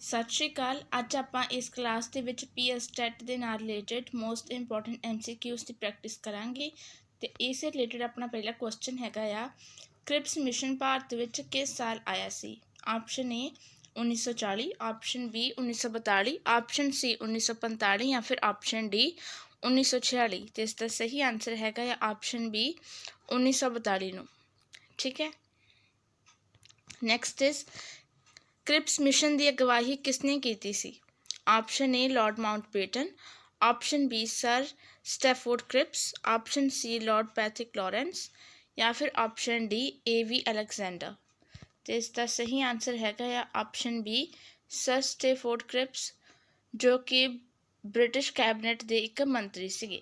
ਸਤਿ ਸ਼੍ਰੀ ਅਕਾਲ। ਅੱਜ ਆਪਾਂ ਇਸ ਕਲਾਸ ਦੇ ਵਿੱਚ ਪੀਐਸ ਟੈਟ ਦੇ ਨਾਲ ਰਿਲੇਟਡ ਮੋਸਟ ਇੰਪੋਰਟੈਂਟ ਐਮਸੀਕਿਊਜ਼ ਦੀ ਪ੍ਰੈਕਟਿਸ ਕਰਾਂਗੇ ਤੇ ਇਸ ਰਿਲੇਟਡ ਆਪਣਾ ਪਹਿਲਾ ਕੁਐਸਚਨ ਹੈਗਾ ਆ ਕ੍ਰਿਪਸ ਮਿਸ਼ਨ ਭਾਰਤ ਵਿੱਚ ਕਿਸ ਸਾਲ ਆਇਆ ਸੀ? Option A 1940 option B 1942 option C 1945 ਜਾਂ ਫਿਰ ਆਪਸ਼ਨ ਡੀ 1946 ਤੇ ਇਸ ਦਾ ਸਹੀ ਆਨਸਰ ਹੈਗਾ ਆ ਆਪਸ਼ਨ ਬੀ 1942 ਨੂੰ। ਠੀਕ ਹੈ? ਨੈਕਸਟ ਇਜ਼ ਕ੍ਰਿਪਸ ਮਿਸ਼ਨ ਦੀ ਅਗਵਾਈ ਕਿਸਨੇ ਕੀਤੀ ਸੀ option A Lord Mountbatten option B sir Stafford Cripps option C Lord Pethick Lawrence ਜਾਂ ਫਿਰ option D A V Alexander ਤੇ ਇਸ ਦਾ ਸਹੀ ਆਨਸਰ ਹੈਗਾ ਆ option B sir Stafford Cripps ਜੋ ਕਿ ਬ੍ਰਿਟਿਸ਼ ਕੈਬਨਿਟ ਦੇ ਇੱਕ ਮੰਤਰੀ ਸੀਗੇ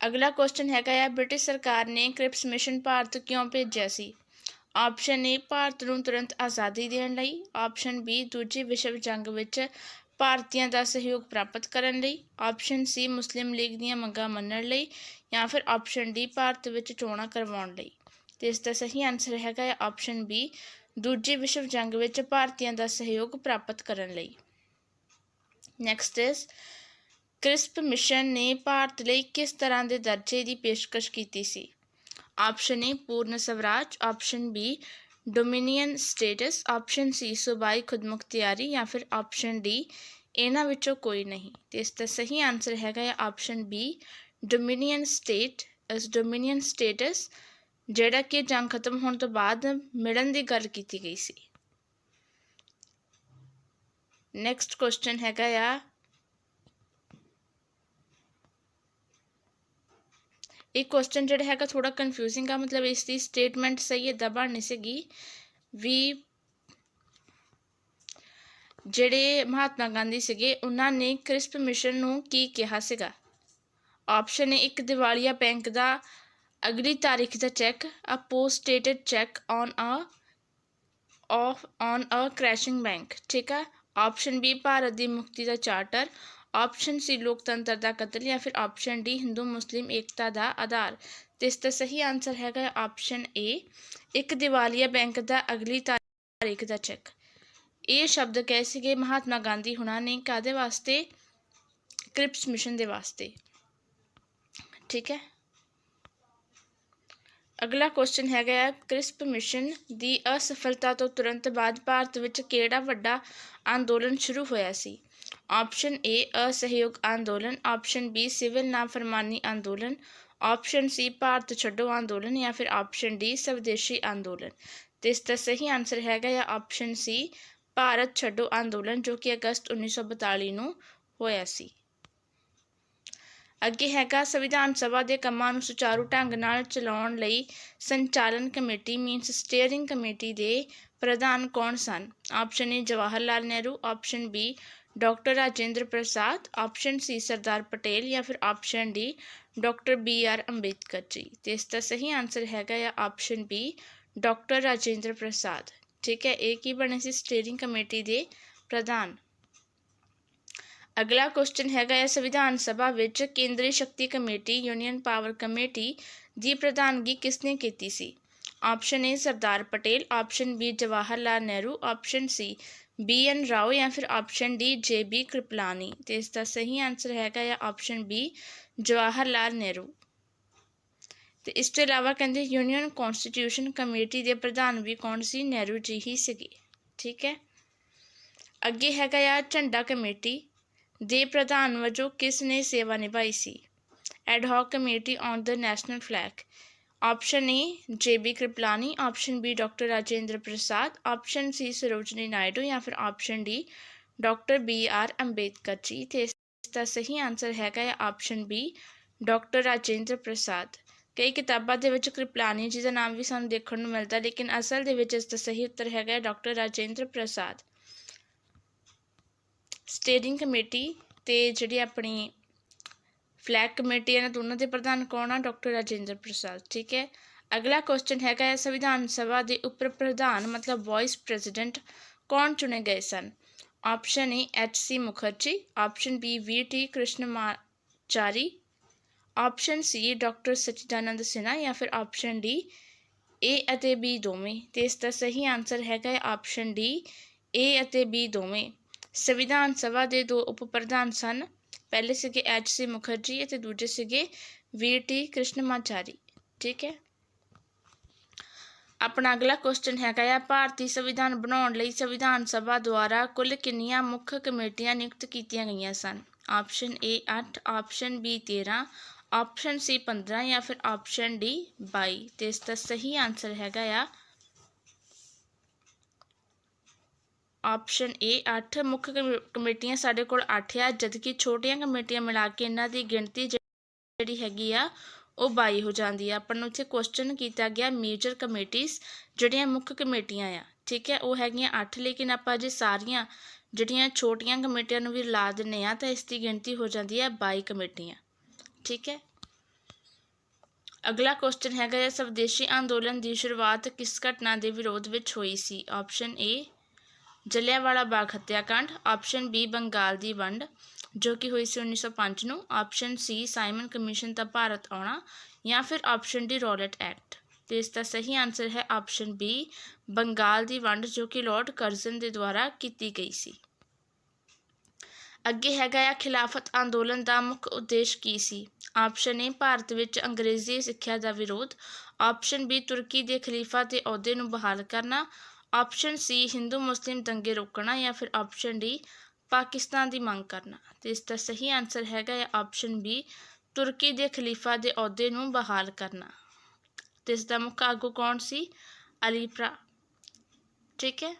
ਅਗਲਾ ਕੁਐਸਚਨ ਹੈਗਾ ਆ ਬ੍ਰਿਟਿਸ਼ ਸਰਕਾਰ ਨੇ ਕ੍ਰਿਪਸ ਮਿਸ਼ਨ ਭਾਰਤ ਕਿਉਂ ਭੇਜਿਆ ਸੀ ਆਪਸ਼ਨ ਏ, ਭਾਰਤ ਨੂੰ ਤੁਰੰਤ ਆਜ਼ਾਦੀ ਦੇਣ ਲਈ। ਆਪਸ਼ਨ ਬੀ, ਦੂਜੀ ਵਿਸ਼ਵ ਜੰਗ ਵਿੱਚ ਭਾਰਤੀਆਂ ਦਾ ਸਹਿਯੋਗ ਪ੍ਰਾਪਤ ਕਰਨ ਲਈ। ਆਪਸ਼ਨ ਸੀ, ਮੁਸਲਿਮ ਲੀਗ ਦੀਆਂ ਮੰਗਾਂ ਮੰਨਣ ਲਈ ਜਾਂ ਫਿਰ ਆਪਸ਼ਨ ਡੀ, ਭਾਰਤ ਵਿੱਚ ਚੋਣਾਂ ਕਰਵਾਉਣ ਲਈ। ਤੇ ਇਸ ਦਾ ਸਹੀ ਆਨਸਰ ਹੈਗਾ ਹੈ ਆਪਸ਼ਨ ਬੀ, ਦੂਜੀ ਵਿਸ਼ਵ ਜੰਗ ਵਿੱਚ ਭਾਰਤੀਆਂ ਦਾ ਸਹਿਯੋਗ ਪ੍ਰਾਪਤ ਕਰਨ ਲਈ। ਨੈਕਸਟ ਇਸ ਕ੍ਰਿਸਪ ਮਿਸ਼ਨ ਨੇ ਭਾਰਤ ਲਈ ਕਿਸ ਤਰ੍ਹਾਂ ਦੇ ਦਰਜੇ ਦੀ ਪੇਸ਼ਕਸ਼ ਕੀਤੀ ਸੀ? Option A, Purna Swaraj, option B, dominion status, option C, ਸੂਬਾਈ ਖੁਦਮੁਖਤਿਆਰੀ ਜਾਂ ਫਿਰ ਆਪਸ਼ਨ ਡੀ, ਇਹਨਾਂ ਵਿੱਚੋਂ ਕੋਈ ਨਹੀਂ। ਤੇ ਇਸ ਦਾ ਸਹੀ ਆਨਸਰ ਹੈਗਾ ਹੈ option B, dominion state is dominion status, ਜਿਹੜਾ ਕਿ ਜੰਗ ਖਤਮ ਹੋਣ ਤੋਂ ਬਾਅਦ ਮਿਲਣ ਦੀ ਗੱਲ ਕੀਤੀ ਗਈ ਸੀ। ਨੈਕਸਟ ਕੁਐਸਚਨ ਹੈਗਾ ਆ ਇਹ ਕੁਐਸਚਨ ਜਿਹੜਾ ਹੈਗਾ ਥੋੜਾ ਕਨਫਿਊਜ਼ਿੰਗ ਆ, ਮਤਲਬ ਇਸ ਦੀ ਸਟੇਟਮੈਂਟ ਸਹੀ ਇਦਾਂ ਬਣਨੀ ਸੀਗੀ ਵੀ ਜਿਹੜੇ ਮਹਾਤਮਾ ਗਾਂਧੀ ਸੀਗੇ, ਉਹਨਾਂ ਨੇ ਕ੍ਰਿਸਪ ਮਿਸ਼ਨ ਨੂੰ ਕੀ ਕਿਹਾ ਸੀਗਾ? ਆਪਸ਼ਨ ਏ ਇੱਕ ਦਿਵਾਲੀਆ ਬੈਂਕ ਦਾ ਅਗਲੀ ਤਾਰੀਖ ਦਾ cheque a post dated cheque on a of on a crashing bank ਠੀਕ ਆ? ਆਪਸ਼ਨ ਬੀ ਭਾਰਤ ਦੀ ਮੁਕਤੀ ਦਾ ਚਾਰਟਰ ਆਪਸ਼ਨ ਸੀ ਲੋਕਤੰਤਰ ਦਾ ਕਤਲ ਜਾਂ ਫਿਰ ਆਪਸ਼ਨ ਡੀ, ਹਿੰਦੂ, ਮੁਸਲਿਮ ਏਕਤਾ ਦਾ ਆਧਾਰ। ਤੇ ਇਸ ਦਾ ਸਹੀ ਆਨਸਰ ਹੈਗਾ ਆਪਸ਼ਨ ਏ ਇੱਕ ਦਿਵਾਲੀਆ ਬੈਂਕ ਦਾ ਅਗਲੀ ਤਾਰੀਖ ਦਾ ਚੈੱਕ। ਇਹ ਸ਼ਬਦ ਕਹੇ ਸੀਗੇ ਮਹਾਤਮਾ ਗਾਂਧੀ ਹੁਣਾਂ ਨੇ ਕਾਦੇ ਵਾਸਤੇ? ਕ੍ਰਿਪਸ ਮਿਸ਼ਨ ਦੇ ਵਾਸਤੇ। ਠੀਕ ਹੈ? ਅਗਲਾ ਕੁਐਸਚਨ ਹੈਗਾ ਹੈ, ਕ੍ਰਿਸਪ ਮਿਸ਼ਨ ਦੀ ਅਸਫਲਤਾ ਤੋਂ ਤੁਰੰਤ ਬਾਅਦ ਭਾਰਤ ਵਿੱਚ ਕਿਹੜਾ ਵੱਡਾ ਅੰਦੋਲਨ ਸ਼ੁਰੂ ਹੋਇਆ ਸੀ? ਆਪਸ਼ਨ ਏ ਅਸਹਿਯੋਗ ਅੰਦੋਲਨ। ਆਪਸ਼ਨ ਬੀ ਸਿਵਲ ਨਾਫਰਮਾਨੀ ਅੰਦੋਲਨ। ਆਪਸ਼ਨ ਸੀ ਭਾਰਤ ਛੱਡੋ ਅੰਦੋਲਨ ਜਾਂ ਫਿਰ ਆਪਸ਼ਨ ਡੀ ਸਵਦੇਸ਼ੀ ਅੰਦੋਲਨ। ਤੇ ਇਸ ਦਾ ਸਹੀ ਆਨਸਰ ਹੈਗਾ ਹੈ ਆਪਸ਼ਨ ਸੀ ਭਾਰਤ ਛੱਡੋ ਅੰਦੋਲਨ, ਜੋ ਕਿ ਅਗਸਤ 1942 ਨੂੰ ਹੋਇਆ ਸੀ। ਅੱਗੇ ਹੈਗਾ ਸੰਵਿਧਾਨ ਸਭਾ ਦੇ ਕੰਮਾਂ ਨੂੰ ਸੁਚਾਰੂ ਢੰਗ ਨਾਲ ਚਲਾਉਣ ਲਈ ਸੰਚਾਲਨ ਕਮੇਟੀ ਮੀਨਸ ਸਟੀਅਰਿੰਗ ਕਮੇਟੀ ਦੇ ਪ੍ਰਧਾਨ ਕੌਣ ਸਨ? Option A Jawahar Lal Nehru. Option B doctor Rajendra Prasad option C Sardar Patel ਜਾਂ ਫਿਰ option D doctor B R Ambedkar ji ਤੇ ਇਸ ਦਾ ਸਹੀ ਆਨਸਰ ਹੈਗਾ ਹੈ option B doctor Rajendra Prasad ਠੀਕ ਹੈ ਇਹ ਕੀ ਬਣੇ ਸੀ ਸਟੀਅਰਿੰਗ ਕਮੇਟੀ ਦੇ ਪ੍ਰਧਾਨ ਅਗਲਾ ਕੁਐਸਚਨ ਹੈਗਾ ਹੈ ਸੰਵਿਧਾਨ ਸਭਾ ਵਿੱਚ ਕੇਂਦਰੀ ਸ਼ਕਤੀ ਕਮੇਟੀ ਯੂਨੀਅਨ ਪਾਵਰ ਕਮੇਟੀ ਦੀ ਪ੍ਰਧਾਨਗੀ ਕਿਸਨੇ ਕੀਤੀ ਸੀ option A Sardar Patel option B Jawahar Lal Nehru option C B N Rao ਜਾਂ ਫਿਰ option D J B Kripalani ਤੇ ਇਸ ਦਾ ਸਹੀ ਆਨਸਰ ਹੈਗਾ ਹੈ ਆਪਸ਼ਨ ਬੀ ਜਵਾਹਰ ਲਾਲ ਨਹਿਰੂ ਤੇ ਇਸ ਤੋਂ ਇਲਾਵਾ ਕਹਿੰਦੇ ਯੂਨੀਅਨ ਕਨਸਟੀਟਿਊਸ਼ਨ ਕਮੇਟੀ ਦੇ ਪ੍ਰਧਾਨ ਵੀ ਕੌਣ ਸੀ? ਨਹਿਰੂ ਜੀ ਹੀ ਸੀਗੇ। ਠੀਕ ਹੈ? ਅੱਗੇ ਹੈਗਾ ਆ ਝੰਡਾ ਕਮੇਟੀ ਦੇ ਪ੍ਰਧਾਨ ਵਜੋਂ ਕਿਸ ਨੇ ਸੇਵਾ ਨਿਭਾਈ ਸੀ? Ad hoc committee on the national flag option A J B Kripalani option B doctor Rajendra Prasad option C Sarojini Naidu ਜਾਂ ਫਿਰ option D doctor B R Ambedkar ji ਤੇ ਇਸ ਦਾ ਸਹੀ ਆਨਸਰ ਹੈਗਾ ਹੈ option B doctor Rajendra Prasad ਕਈ ਕਿਤਾਬਾਂ ਦੇ ਵਿੱਚ ਕ੍ਰਿਪਲਾਨੀ ਜੀ ਦਾ ਨਾਮ ਵੀ ਸਾਨੂੰ ਦੇਖਣ ਨੂੰ ਮਿਲਦਾ ਲੇਕਿਨ ਅਸਲ ਦੇ ਵਿੱਚ ਇਸ ਦਾ ਸਹੀ ਉੱਤਰ ਹੈਗਾ ਹੈ doctor Rajendra Prasad steering committee ਤੇ ਜਿਹੜੀ ਆਪਣੀ ਫਲੈਗ ਕਮੇਟੀ ਇਹਨਾਂ ਦੋਨਾਂ ਦੇ ਪ੍ਰਧਾਨ ਕੌਣ ਆ? ਡਾਕਟਰ ਰਾਜੇਂਦਰ ਪ੍ਰਸਾਦ, ਠੀਕ ਹੈ। ਅਗਲਾ ਕੁਐਸਚਨ ਹੈਗਾ ਹੈ, ਸੰਵਿਧਾਨ ਸਭਾ ਦੇ ਉਪ ਪ੍ਰਧਾਨ, ਮਤਲਬ ਵਾਈਸ ਪ੍ਰੈਜ਼ੀਡੈਂਟ ਕੌਣ ਚੁਣੇ ਗਏ ਸਨ? Option A H C Mukherjee option B V T Krishnamachari option C doctor Sachchidananda Sinha ਜਾਂ ਫਿਰ ਆਪਸ਼ਨ ਡੀ ਏ ਅਤੇ ਬੀ ਦੋਵੇਂ। ਤੇ ਇਸ ਦਾ ਸਹੀ ਆਨਸਰ ਹੈਗਾ ਹੈ ਆਪਸ਼ਨ ਡੀ ਏ ਅਤੇ ਬੀ ਦੋਵੇਂ। ਸੰਵਿਧਾਨ ਸਭਾ ਦੇ ਦੋ ਉਪ ਪ੍ਰਧਾਨ ਸਨ ਪਹਿਲੇ ਸੀਗੇ ਐਚ ਸੀ ਮੁਖਰਜੀ ਅਤੇ ਦੂਜੇ ਸੀਗੇ ਵੀ ਟੀ ਕ੍ਰਿਸ਼ਨਮਾਚਾਰੀ ਠੀਕ ਹੈ ਆਪਣਾ ਅਗਲਾ ਕੁਐਸਚਨ ਹੈਗਾ ਆ ਭਾਰਤੀ ਸੰਵਿਧਾਨ ਬਣਾਉਣ ਲਈ ਸੰਵਿਧਾਨ ਸਭਾ ਦੁਆਰਾ ਕੁੱਲ ਕਿੰਨੀਆਂ ਮੁੱਖ ਕਮੇਟੀਆਂ ਨਿਯੁਕਤ ਕੀਤੀਆਂ ਗਈਆਂ ਸਨ option A 8 option B 13 option C 15 ਜਾਂ ਫਿਰ ਆਪਸ਼ਨ ਡੀ 22 ਤੇ ਇਸ ਦਾ ਸਹੀ ਆਨਸਰ ਹੈਗਾ ਆ ਆਪਸ਼ਨ ਏ 8 ਮੁੱਖ ਕਮੇ- ਕਮੇਟੀਆਂ ਸਾਡੇ ਕੋਲ 8 ਆ, ਜਦਕਿ ਛੋਟੀਆਂ ਕਮੇਟੀਆਂ ਮਿਲਾ ਕੇ ਇਹਨਾਂ ਦੀ ਗਿਣਤੀ ਜਿ- ਜਿਹੜੀ ਹੈਗੀ ਆ, ਉਹ 22 ਹੋ ਜਾਂਦੀ ਆ। ਆਪਾਂ ਨੂੰ ਇੱਥੇ ਕੁਐਸਚਨ ਕੀਤਾ ਗਿਆ ਮੇਜਰ ਕਮੇਟੀਆਂ ਜਿਹੜੀਆਂ ਮੁੱਖ ਕਮੇਟੀਆਂ ਆ। ਠੀਕ ਹੈ, ਉਹ ਹੈਗੀਆਂ 8 ਲੇਕਿਨ ਆਪਾਂ ਜੇ ਸਾਰੀਆਂ ਜਿਹੜੀਆਂ ਛੋਟੀਆਂ ਕਮੇਟੀਆਂ ਨੂੰ ਵੀ ਲਾ ਦਿੰਨੇ ਆ, ਤਾਂ ਇਸ ਦੀ ਗਿਣਤੀ ਹੋ ਜਾਂਦੀ ਹੈ 22 ਕਮੇਟੀਆਂ। ਠੀਕ ਹੈ? ਅਗਲਾ ਕੁਐਸਚਨ ਹੈਗਾ ਹੈ ਸਵਦੇਸ਼ੀ ਅੰਦੋਲਨ ਦੀ ਸ਼ੁਰੂਆਤ ਕਿਸ ਘਟਨਾ ਦੇ ਵਿਰੋਧ ਵਿੱਚ ਹੋਈ ਸੀ? ਆਪਸ਼ਨ ਏ ਜਲਿਆਂਵਾਲਾ ਬਾਗ ਹੱਤਿਆਕਾਂਡ, ਆਪਸ਼ਨ ਬੀ ਬੰਗਾਲ ਦੀ ਵੰਡ, ਜੋ ਕਿ ਹੋਈ ਸੀ 1905 ਨੂੰ। ਆਪਸ਼ਨ ਸੀ ਸਾਈਮਨ ਕਮਿਸ਼ਨ ਦਾ ਭਾਰਤ ਆਉਣਾ ਜਾਂ ਫਿਰ ਆਪਸ਼ਨ ਡੀ ਰੋਲਟ ਐਕਟ। ਤੇ ਇਸ ਦਾ ਸਹੀ ਆਨਸਰ ਹੈ ਆਪਸ਼ਨ ਬੀ, ਬੰਗਾਲ ਦੀ ਵੰਡ, ਜੋ ਕਿ ਲਾਰਡ ਕਰਜ਼ਨ ਦੇ ਦੁਆਰਾ ਕੀਤੀ ਗਈ ਸੀ। ਅੱਗੇ ਹੈਗਾ ਆ ਖਿਲਾਫਤ ਅੰਦੋਲਨ ਦਾ ਮੁੱਖ ਉਦੇਸ਼ ਕੀ ਸੀ? ਆਪਸ਼ਨ ਏ, ਭਾਰਤ ਵਿੱਚ ਅੰਗਰੇਜ਼ੀ ਸਿੱਖਿਆ ਦਾ ਵਿਰੋਧ। ਆਪਸ਼ਨ ਬੀ, ਤੁਰਕੀ ਦੇ ਖਲੀਫਾ ਦੇ ਅਹੁਦੇ ਨੂੰ ਬਹਾਲ ਕਰਨਾ। ਆਪਸ਼ਨ ਸੀ ਹਿੰਦੂ ਮੁਸਲਿਮ ਦੰਗੇ ਰੋਕਣਾ ਜਾਂ ਫਿਰ ਆਪਸ਼ਨ ਡੀ ਪਾਕਿਸਤਾਨ ਦੀ ਮੰਗ ਕਰਨਾ। ਤੇ ਇਸ ਦਾ ਸਹੀ ਆਨਸਰ ਹੈਗਾ ਹੈ ਆਪਸ਼ਨ ਬੀ ਤੁਰਕੀ ਦੇ ਖਲੀਫਾ ਦੇ ਅਹੁਦੇ ਨੂੰ ਬਹਾਲ ਕਰਨਾ। ਤੇ ਇਸ ਦਾ ਮੁੱਖ ਆਗੂ ਕੌਣ ਸੀ? ਅਲੀਪਰਾ ਠੀਕ ਹੈ?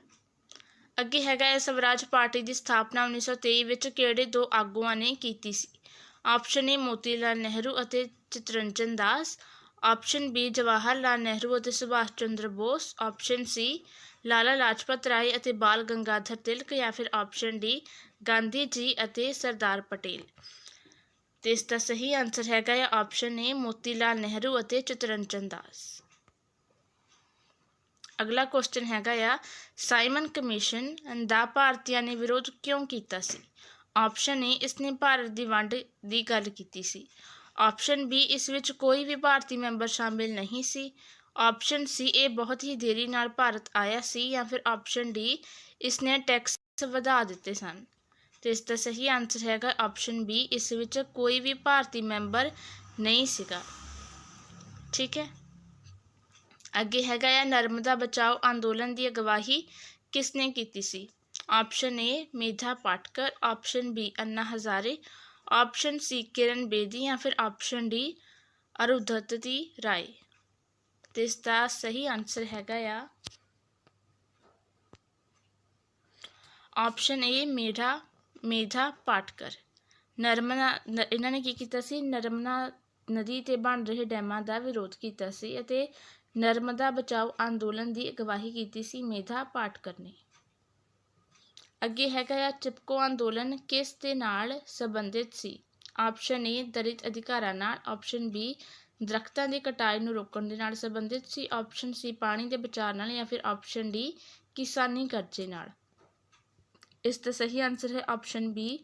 ਅੱਗੇ ਹੈਗਾ ਹੈ ਸਵਰਾਜ ਪਾਰਟੀ ਦੀ ਸਥਾਪਨਾ 1923 ਵਿੱਚ ਕਿਹੜੇ ਦੋ ਆਗੂਆਂ ਨੇ ਕੀਤੀ ਸੀ? ਆਪਸ਼ਨ ਏ ਮੋਤੀ ਲਾਲ ਨਹਿਰੂ ਅਤੇ ਚਿਤਰੰਜਨ ਦਾਸ। ਆਪਸ਼ਨ ਬੀ ਜਵਾਹਰ ਲਾਲ ਨਹਿਰੂ ਅਤੇ ਸੁਭਾਸ਼ ਚੰਦਰ ਬੋਸ। ਆਪਸ਼ਨ ਸੀ ਲਾਲਾ ਲਾਜਪਤ ਰਾਏ ਅਤੇ ਬਾਲ ਗੰਗਾਧਰ ਤਿਲਕ ਜਾਂ ਫਿਰ ਆਪਸ਼ਨ ਡੀ ਗਾਂਧੀ ਜੀ ਅਤੇ ਸਰਦਾਰ ਪਟੇਲ। ਤੇ ਇਸ ਦਾ ਸਹੀ ਆਨਸਰ ਹੈਗਾ ਹੈ ਆਪਸ਼ਨ ਏ ਮੋਤੀ ਲਾਲ ਨਹਿਰੂ ਅਤੇ ਚਿਤਰੰਜਨ ਦਾਸ। ਅਗਲਾ ਕੁਐਸਚਨ ਹੈਗਾ ਆ, ਸਾਈਮਨ ਕਮਿਸ਼ਨ ਦਾ ਭਾਰਤੀਆਂ ਨੇ ਵਿਰੋਧ ਕਿਉਂ ਕੀਤਾ ਸੀ? ਆਪਸ਼ਨ ਏ ਇਸ ਨੇ ਭਾਰਤ ਦੀ ਵੰਡ ਦੀ ਗੱਲ ਕੀਤੀ ਸੀ। ਆਪਸ਼ਨ ਬੀ ਇਸ ਵਿੱਚ ਕੋਈ ਵੀ ਭਾਰਤੀ ਮੈਂਬਰ ਸ਼ਾਮਿਲ ਨਹੀਂ ਸੀ। ਆਪਸ਼ਨ ਸੀ, ਇਹ ਬਹੁਤ ਹੀ ਦੇਰੀ ਨਾਲ ਭਾਰਤ ਆਇਆ ਸੀ ਜਾਂ ਫਿਰ ਆਪਸ਼ਨ ਡੀ ਇਸ ਨੇ ਟੈਕਸ ਵਧਾ ਦਿੱਤੇ ਸਨ। ਤੇ ਇਸ ਦਾ ਸਹੀ ਆਨਸਰ ਹੈਗਾ ਆਪਸ਼ਨ ਬੀ ਇਸ ਵਿੱਚ ਕੋਈ ਵੀ ਭਾਰਤੀ ਮੈਂਬਰ ਨਹੀਂ ਸੀਗਾ। ਠੀਕ ਹੈ? ਅੱਗੇ ਹੈਗਾ ਆ, ਨਰਮਦਾ ਬਚਾਓ ਅੰਦੋਲਨ ਦੀ ਅਗਵਾਹੀ ਕਿਸ ਨੇ ਕੀਤੀ ਸੀ? Option A Medha Patkar option B Anna Hazare option C Kiran Bedi ਜਾਂ ਫਿਰ ਆਪਸ਼ਨ ਡੀ ਅਰੁਧਤੀ ਰਾਏ। ਤੇ ਇਸ ਦਾ ਸਹੀ ਆਨਸਰ ਹੈਗਾ ਆ। Option A ਮੇਧਾ ਮੇਧਾ ਪਾਟਕਰ। ਨਰਮਨਾ ਇਹਨਾਂ ਨੇ ਕੀ ਕੀਤਾ ਸੀ? ਨਰਮਨਾ ਨਦੀ ਤੇ ਬਣ ਰਹੇ ਡੈਮਾਂ ਦਾ ਵਿਰੋਧ ਕੀਤਾ ਸੀ ਅਤੇ ਨਰਮਦਾ ਬਚਾਓ ਅੰਦੋਲਨ ਦੀ ਅਗਵਾਈ ਕੀਤੀ ਸੀ ਮੇਧਾ ਪਾਟਕਰ ਨੇ। ਅੱਗੇ ਹੈਗਾ ਆ, ਚਿਪਕੋ ਅੰਦੋਲਨ ਕਿਸ ਦੇ ਨਾਲ ਸੰਬੰਧਿਤ ਸੀ? ਆਪਸ਼ਨ ਏ ਦਲਿਤ ਅਧਿਕਾਰਾਂ ਨਾਲ। ਆਪਸ਼ਨ ਬੀ ਦਰੱਖਤਾਂ ਦੀ ਕਟਾਈ ਨੂੰ ਰੋਕਣ ਦੇ ਨਾਲ ਸੰਬੰਧਿਤ ਸੀ ਆਪਸ਼ਨ ਸੀ ਪਾਣੀ ਦੇ ਬਚਾਅ ਨਾਲ ਜਾਂ ਫਿਰ ਆਪਸ਼ਨ ਡੀ ਕਿਸਾਨੀ ਕਰਜ਼ੇ ਨਾਲ। ਇਸ ਦਾ ਸਹੀ ਆਨਸਰ ਹੈ ਆਪਸ਼ਨ ਬੀ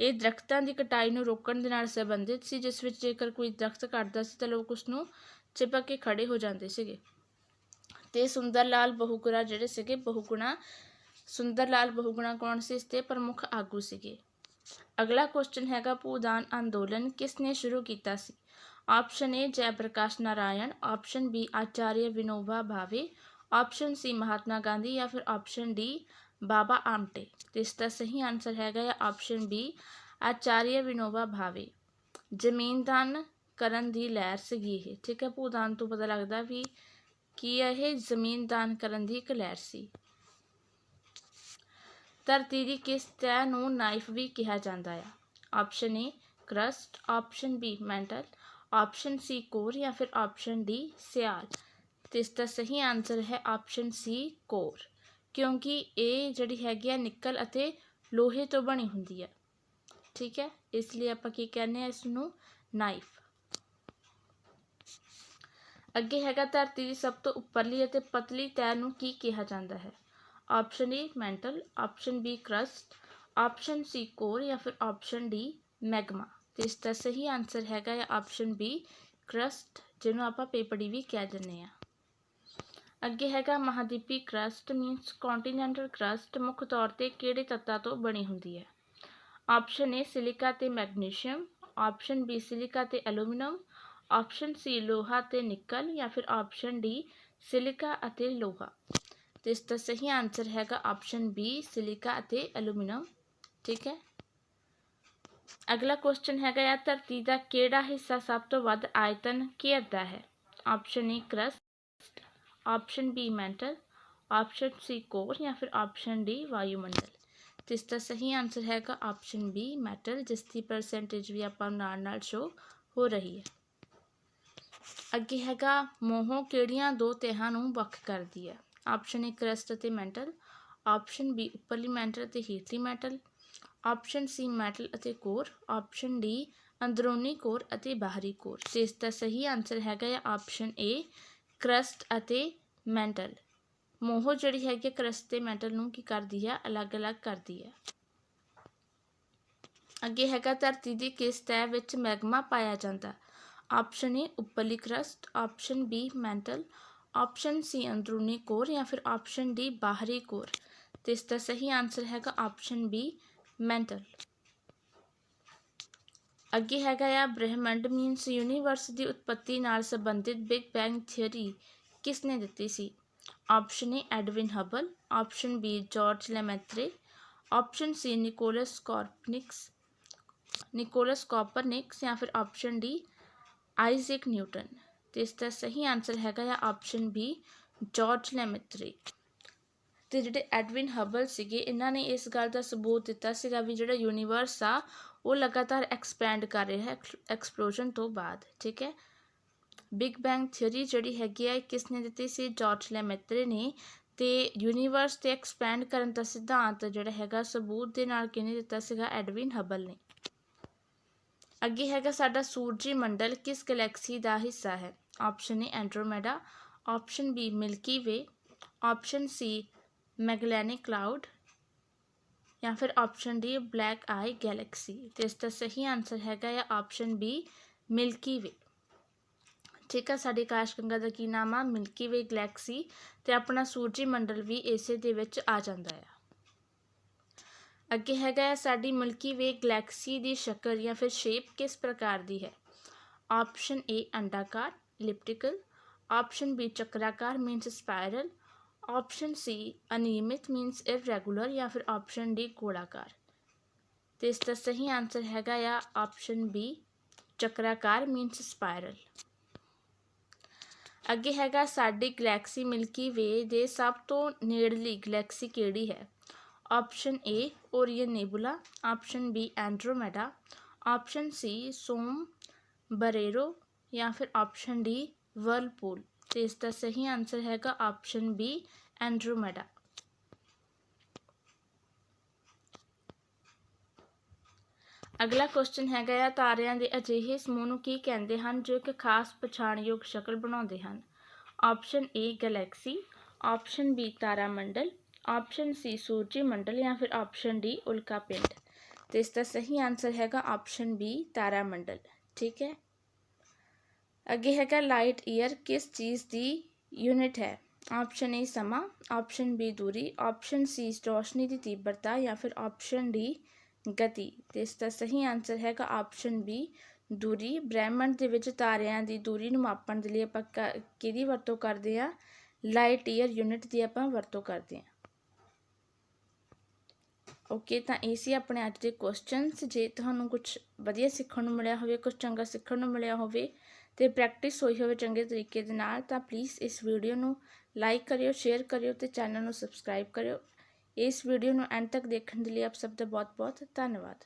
ਇਹ ਦਰਖਤਾਂ ਦੀ ਕਟਾਈ ਨੂੰ ਰੋਕਣ ਦੇ ਨਾਲ ਸੰਬੰਧਿਤ ਸੀ, ਜਿਸ ਵਿੱਚ ਜੇਕਰ ਕੋਈ ਦਰਖਤ ਕੱਟਦਾ ਸੀ ਤਾਂ ਲੋਕ ਉਸ ਨੂੰ ਚਿਪਕ ਕੇ ਖੜੇ ਹੋ ਜਾਂਦੇ ਸੀਗੇ। ਤੇ ਸੁੰਦਰ ਲਾਲ ਬਹੁਗੁਣਾ ਜਿਹੜੇ ਸੀਗੇ, ਬਹੁਗੁਣਾ ਸੁੰਦਰ ਲਾਲ ਬਹੁਗੁਣਾ ਕੌਣ ਸੀ? ਇਸ ਦੇ ਪ੍ਰਮੁੱਖ ਆਗੂ ਸੀਗੇ। ਅਗਲਾ ਕੁਐਸਚਨ ਹੈਗਾ ਭੂਦਾਨ ਅੰਦੋਲਨ ਕਿਸ ਨੇ ਸ਼ੁਰੂ ਕੀਤਾ ਸੀ? Option A Jai Prakash Narayan option B Acharya Vinoba Bhave option C Mahatma Gandhi ਜਾਂ ਫਿਰ ਆਪਸ਼ਨ ਡੀ ਬਾਬਾ ਆਮਟੇ ਤੇ ਇਸ ਦਾ ਸਹੀ ਆਨਸਰ ਹੈਗਾ ਹੈ ਆਪਸ਼ਨ ਬੀ ਆਚਾਰੀਆ ਵਿਨੋਬਾ ਭਾਵੇ ਜ਼ਮੀਨ ਦਾਨ ਕਰਨ ਦੀ ਲਹਿਰ ਸੀਗੀ ਇਹ ਠੀਕ ਹੈ ਭੂਦਾਨ ਤੋਂ ਪਤਾ ਲੱਗਦਾ ਵੀ ਕੀ ਇਹ ਜ਼ਮੀਨ ਦਾਨ ਕਰਨ ਦੀ ਇੱਕ ਲਹਿਰ ਸੀ ਧਰਤੀ ਦੀ ਕਿਸ ਤਹਿ ਨੂੰ ਨਾਈਫ ਵੀ ਕਿਹਾ ਜਾਂਦਾ ਆ option A crust option B mantle option C core ਜਾਂ ਫਿਰ ਆਪਸ਼ਨ ਡੀ ਸਿਆਲ ਤੇ ਇਸ ਦਾ ਸਹੀ ਆਨਸਰ ਹੈ ਆਪਸ਼ਨ ਸੀ ਕੋਰ ਕਿਉਂਕਿ ਇਹ ਜਿਹੜੀ ਹੈਗੀ ਆ ਨਿੱਕਲ ਅਤੇ ਲੋਹੇ ਤੋਂ ਬਣੀ ਹੁੰਦੀ ਹੈ ਠੀਕ ਹੈ ਇਸ ਲਈ ਆਪਾਂ ਕੀ ਕਹਿੰਦੇ ਆ ਇਸ ਨੂੰ ਨਾਈਫ ਅੱਗੇ ਹੈਗਾ ਧਰਤੀ ਦੀ ਸਭ ਤੋਂ ਉੱਪਰਲੀ ਅਤੇ ਪਤਲੀ ਤੈਅ ਨੂੰ ਕੀ ਕਿਹਾ ਜਾਂਦਾ ਹੈ option A mantle option B crust option C core ਜਾਂ ਫਿਰ ਆਪਸ਼ਨ ਡੀ ਮੈਗਮਾ ਤੇ ਇਸ ਦਾ ਸਹੀ ਆਨਸਰ ਹੈਗਾ ਹੈ ਆਪਸ਼ਨ ਬੀ ਕਰਸਟ ਜਿਹਨੂੰ ਆਪਾਂ ਪੇਪੜੀ ਵੀ ਕਹਿ ਦਿੰਦੇ ਆ ਅੱਗੇ ਹੈਗਾ ਮਹਾਦੀਪੀ ਕਰਸਟ ਮੀਨਸ ਕੰਟੀਨੈਂਟਲ ਕਰਸਟ ਮੁੱਖ ਤੌਰ ਤੇ ਕਿਹੜੇ ਤੱਤਾਂ ਤੋਂ ਬਣੀ ਹੁੰਦੀ ਹੈ? ਆਪਸ਼ਨ ਏ ਸਿਲਿਕਾ ਤੇ ਮੈਗਨੀਸ਼ੀਅਮ ਆਪਸ਼ਨ ਬੀ ਸਿਲਿਕਾ ਤੇ ਐਲੂਮੀਨੀਅਮ ਆਪਸ਼ਨ ਸੀ ਲੋਹਾ ਤੇ ਨਿਕਲ, ਜਾਂ ਫਿਰ ਆਪਸ਼ਨ ਡੀ ਸਿਲਿਕਾ ਅਤੇ ਲੋਹਾ। ਤੇ ਇਸ ਦਾ ਸਹੀ ਆਨਸਰ ਹੈਗਾ ਆਪਸ਼ਨ ਬੀ ਸਿਲਿਕਾ ਅਤੇ ਐਲੂਮੀਨੀਅਮ ਠੀਕ ਹੈ? ਅਗਲਾ ਕੁਐਸਚਨ ਹੈਗਾ ਆ, ਧਰਤੀ ਦਾ ਕਿਹੜਾ ਹਿੱਸਾ ਸਭ ਤੋਂ ਵੱਧ ਆਇਤਨ ਘੇਰਦਾ ਹੈ? Option A crust option B mantle option C core ਜਾਂ ਫਿਰ ਆਪਸ਼ਨ ਡੀ ਵਾਯੂਮੰਡਲ। ਤੇ ਇਸ ਦਾ ਸਹੀ ਆਨਸਰ ਹੈਗਾ ਆਪਸ਼ਨ ਬੀ ਮੈਟਲ ਜਿਸ ਦੀ ਪਰਸੈਂਟੇਜ ਵੀ ਆਪਾਂ ਨਾਲ ਨਾਲ ਸ਼ੋ ਹੋ ਰਹੀ ਹੈ। ਅੱਗੇ ਹੈਗਾ, ਮੋਹੋ ਕਿਹੜੀਆਂ ਦੋ ਤਹਾਂ ਨੂੰ ਵੱਖ ਕਰਦੀ ਹੈ? ਆਪਸ਼ਨ ਏ ਕਰਸਟ ਅਤੇ ਮੈਂਟਲ ਆਪਸ਼ਨ ਬੀ ਉੱਪਰਲੀ ਮੈਂਟਲ ਅਤੇ ਹੇਠਲੀ ਮੈਟਲ ਆਪਸ਼ਨ ਸੀ ਮੈਟਲ ਅਤੇ ਕੋਰ, ਆਪਸ਼ਨ ਡੀ ਅੰਦਰੂਨੀ ਕੋਰ ਅਤੇ ਬਾਹਰੀ ਕੋਰ। ਤੇ ਇਸ ਦਾ ਸਹੀ ਆਨਸਰ ਹੈਗਾ ਹੈ ਆਪਸ਼ਨ ਏ ਕਰਸਟ ਅਤੇ ਮੈਂਟਲ ਮੋਹ ਜਿਹੜੀ ਹੈਗੀ ਕਰਸਟ ਤੇ ਮੈਟਲ ਨੂੰ ਕੀ ਕਰਦੀ ਹੈ? ਅਲੱਗ-ਅਲੱਗ ਕਰਦੀ ਹੈ। ਅੱਗੇ ਹੈਗਾ ਧਰਤੀ ਦੀ ਕਿਸ ਤਹਿ ਵਿੱਚ ਮੈਗਮਾ ਪਾਇਆ ਜਾਂਦਾ? ਆਪਸ਼ਨ ਏ ਉੱਪਰਲੀ crust option B mantle option C ਅੰਦਰੂਨੀ ਕੋਰ ਜਾਂ ਫਿਰ ਆਪਸ਼ਨ ਡੀ ਬਾਹਰੀ ਕੋਰ। ਤੇ ਇਸ ਦਾ ਸਹੀ ਆਨਸਰ ਹੈਗਾ ਆਪਸ਼ਨ ਬੀ ਮੈਂਟਲ ਅੱਗੇ ਹੈਗਾ ਆ, ਬ੍ਰਹਿਮੰਡ ਮੀਨਸ ਯੂਨੀਵਰਸ ਦੀ ਉਤਪਤੀ ਨਾਲ ਸੰਬੰਧਿਤ ਬਿਗ ਬੈਂਗ ਥਿਊਰੀ ਕਿਸ ਨੇ ਦਿੱਤੀ ਸੀ? Option A Edwin Hubble option B Georges Lemaitre option C Nicolaus Copernicus Nicolaus Copernicus ਜਾਂ ਫਿਰ ਆਪਸ਼ਨ ਡੀ ਆਈਜ਼ੈਕ ਨਿਊਟਨ ਤੇ ਇਸ ਦਾ ਸਹੀ ਆਨਸਰ ਹੈਗਾ ਆ ਆਪਸ਼ਨ ਬੀ ਜਾਰਜ ਲੈਮੈਤਰੇ ਅਤੇ ਜਿਹੜੇ ਐਡਵਿਨ ਹਬਲ ਸੀਗੇ, ਇਹਨਾਂ ਨੇ ਇਸ ਗੱਲ ਦਾ ਸਬੂਤ ਦਿੱਤਾ ਸੀਗਾ ਵੀ ਜਿਹੜਾ ਯੂਨੀਵਰਸ ਆ, ਉਹ ਲਗਾਤਾਰ ਐਕਸਪੈਂਡ ਕਰ ਰਿਹਾ ਹੈ ਐਕਸਪਲੋਜਨ ਤੋਂ ਬਾਅਦ, ਠੀਕ ਹੈ? ਬਿਗ ਬੈਂਗ ਥਿਊਰੀ ਜਿਹੜੀ ਹੈਗੀ ਆ ਕਿਸ ਨੇ ਦਿੱਤੀ ਸੀ? ਜਾਰਜ ਲੈਮੈਤਰੇ ਨੇ। ਤੇ ਯੂਨੀਵਰਸ ਤੇ ਐਕਸਪੈਂਡ ਕਰਨ ਦਾ ਸਿਧਾਂਤ ਜਿਹੜਾ ਹੈਗਾ, ਸਬੂਤ ਦੇ ਨਾਲ ਕਿਹਨੇ ਦਿੱਤਾ ਸੀਗਾ? ਐਡਵਿਨ ਹਬਲ ਨੇ। ਅੱਗੇ ਹੈਗਾ ਸਾਡਾ ਸੂਰਜੀ ਮੰਡਲ, ਕਿਸ ਗੈਲੈਕਸੀ ਦਾ ਹਿੱਸਾ ਹੈ? Option A Andromeda option B Milky Way option C Magellanic cloud ਜਾਂ ਫਿਰ option D black eye galaxy ਤੇ ਇਸ ਦਾ ਸਹੀ ਆਨਸਰ ਹੈਗਾ ਆ ਆਪਸ਼ਨ ਬੀ ਮਿਲਕੀ ਵੇ ਠੀਕ ਆ ਸਾਡੀ ਆਕਾਸ਼ਗੰਗਾ ਦਾ ਕੀ ਨਾਮ ਆ ਮਿਲਕੀ ਵੇ ਗੈਲੈਕਸੀ ਤੇ ਆਪਣਾ ਸੂਰਜੀ ਮੰਡਲ ਵੀ ਇਸੇ ਦੇ ਵਿੱਚ ਆ ਜਾਂਦਾ ਆ ਅੱਗੇ ਹੈਗਾ ਹੈ ਸਾਡੀ ਮਿਲਕੀ ਵੇ ਗੈਲੈਕਸੀ ਦੀ ਸ਼ਕਲ ਜਾਂ ਫਿਰ ਸ਼ੇਪ ਕਿਸ ਪ੍ਰਕਾਰ ਦੀ ਹੈ ਆਪਸ਼ਨ ਏ ਅੰਡਾਕਾਰ ਇਲਿਪਟੀਕਲ ਆਪਸ਼ਨ ਬੀ ਚੱਕਰਾਕਾਰ ਮੀਨਸ ਸਪਾਇਰਲ ਆਪਸ਼ਨ ਸੀ ਅਨਿਯਮਿਤ ਮੀਨਸ ਇਰਰੈਗੂਲਰ ਜਾਂ ਫਿਰ ਆਪਸ਼ਨ ਡੀ ਗੋਲਾਕਾਰ। ਤੇ ਇਸ ਦਾ ਸਹੀ ਆਨਸਰ ਹੈਗਾ ਆ ਆਪਸ਼ਨ ਬੀ ਚੱਕਰਾਕਾਰ ਮੀਨਸ ਸਪਾਇਰਲ ਅੱਗੇ ਹੈਗਾ ਸਾਡੀ ਗੈਲੈਕਸੀ ਮਿਲਕੀ ਵੇ ਦੇ ਸਭ ਤੋਂ ਨੇੜਲੀ ਗੈਲੈਕਸੀ ਕਿਹੜੀ ਹੈ? Option A Orion nebula. Option B Andromeda. Option C Sombrero. ਜਾਂ ਫਿਰ ਆਪਸ਼ਨ ਡੀ ਵਰਲਪੂਲ। ਤੇ ਇਸ ਦਾ ਸਹੀ ਆਨਸਰ ਹੈਗਾ ਆਪਸ਼ਨ ਬੀ ਐਂਡਰੋਮੇਡਾ ਅਗਲਾ ਕੁਐਸਚਨ ਹੈਗਾ ਆ, ਤਾਰਿਆਂ ਦੇ ਅਜਿਹੇ ਸਮੂਹ ਨੂੰ ਕੀ ਕਹਿੰਦੇ ਹਨ, ਜੋ ਇੱਕ ਖਾਸ ਪਛਾਣਯੋਗ ਸ਼ਕਲ ਬਣਾਉਂਦੇ ਹਨ? Option A galaxy option B ਤਾਰਾ ਮੰਡਲ ਆਪਸ਼ਨ ਸੀ ਸੂਰਜੀ ਮੰਡਲ ਜਾਂ ਫਿਰ ਆਪਸ਼ਨ ਡੀ ਉਲਕਾ ਪਿੰਡ ਤੇ ਇਸ ਦਾ ਸਹੀ ਆਨਸਰ ਹੈਗਾ ਆਪਸ਼ਨ ਬੀ ਤਾਰਾ ਮੰਡਲ ਠੀਕ ਹੈ? ਅੱਗੇ ਹੈਗਾ ਲਾਈਟ ਈਅਰ, ਕਿਸ ਚੀਜ਼ ਦੀ ਯੂਨਿਟ ਹੈ? ਆਪਸ਼ਨ ਏ ਸਮਾਂ, ਆਪਸ਼ਨ ਬੀ ਦੂਰੀ, ਆਪਸ਼ਨ ਸੀ ਰੋਸ਼ਨੀ ਦੀ ਤੀਬਰਤਾ ਜਾਂ ਫਿਰ ਆਪਸ਼ਨ ਡੀ ਗਤੀ। ਤੇ ਇਸ ਦਾ ਸਹੀ ਆਨਸਰ ਹੈਗਾ ਆਪਸ਼ਨ ਬੀ ਦੂਰੀ। ਬ੍ਰਹਿਮੰਡ ਦੇ ਵਿੱਚ ਤਾਰਿਆਂ ਦੀ ਦੂਰੀ ਨੂੰ ਮਾਪਣ ਦੇ ਲਈ ਆਪਾਂ ਕਿਹਦੀ ਵਰਤੋਂ ਕਰਦੇ ਆ? ਲਾਈਟ ਈਅਰ ਯੂਨਿਟ ਦੀ ਆਪਾਂ ਵਰਤੋਂ ਕਰਦੇ ਆ। ਓਕੇ, ਤਾਂ ਇਹ ਸੀ ਆਪਣੇ ਅੱਜ ਦੇ ਕੁਐਸਚਨਸ ਜੇ ਤੁਹਾਨੂੰ ਕੁਝ ਵਧੀਆ ਸਿੱਖਣ ਨੂੰ ਮਿਲਿਆ ਹੋਵੇ ਕੁਝ ਚੰਗਾ ਸਿੱਖਣ ਨੂੰ ਮਿਲਿਆ ਹੋਵੇ ਤੇ ਪ੍ਰੈਕਟਿਸ ਹੋਈ ਹੋਵੇ ਚੰਗੇ ਤਰੀਕੇ ਦੇ ਨਾਲ, ਤਾਂ ਪਲੀਜ਼ ਇਸ ਵੀਡੀਓ ਨੂੰ ਲਾਈਕ ਕਰਿਓ ਸ਼ੇਅਰ ਕਰਿਓ ਤੇ ਚੈਨਲ ਨੂੰ ਸਬਸਕ੍ਰਾਈਬ ਕਰਿਓ। ਇਸ ਵੀਡੀਓ ਨੂੰ ਐਂਡ ਤੱਕ ਦੇਖਣ ਦੇ ਲਈ ਆਪ ਸਭ ਦਾ ਬਹੁਤ ਬਹੁਤ ਧੰਨਵਾਦ।